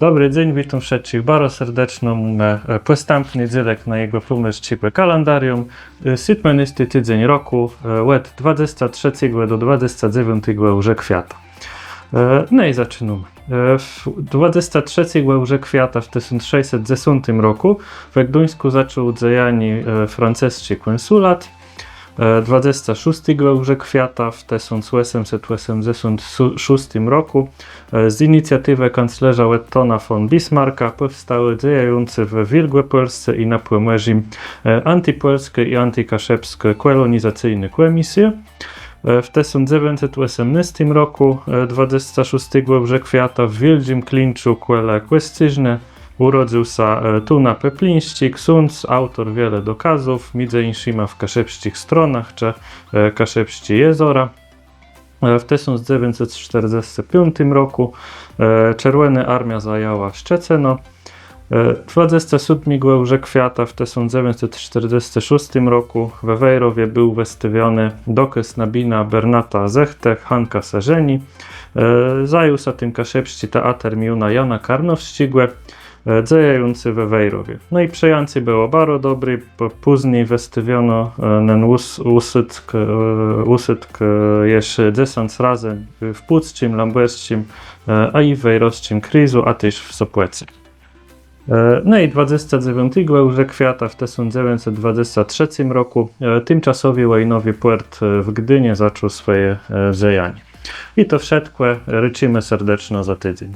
Dobry dzień, witam wszystkich bardzo serdecznie e, postępny dzielek na jego pomysł kalendarium. E, Sytmenisty tydzień roku, e, od 23 do 29 już kwiata. E, No i zaczynamy. E, W 23 już kwiata w 1610 roku w Gdańsku zaczął działanie e, francuskie konsulat. E, 26 już kwiata w 1886 roku e, z inicjatywy kanclerza Wettona von Bismarcka powstały działające w Wielkopolsce i na Pomorzu e, antypolskie i antykaszepskie kolonizacyjne komisje. E, W 1918 roku, e, 26 już kwiata w Wielkim Klinczu Kuela Kwestyżne urodził się e, Tuna Pepliński, ksiądz, autor wiele dokazów, między innymi w kaszepskich stronach czy e, kaszepści jezora. E, W 1945 roku Czerwona Armia zajęła Szczeceno. E, 27 już kwiata w 1946 roku we Wejrowie był wystawiony dokaz nabina Bernata Zechte, Hanka Serzeni. Zajął się tym kaszepści teatr miuna Jana Karnowścigłe, e, działający we Wejrowie. No i przejący było bardzo dobry, później wystawiono e, ten us- usytk, e, usytk e, jeszcze 10 razy w Puckim, Lamberskim, e, a i w Wejrowskim Krizu, a też w Sopłece. E, No i 29 już kwiata w 1923 roku e, tymczasowy wojnowy port e, w Gdynie zaczął swoje e, działanie. I to wszystko ryczymy serdecznie za tydzień.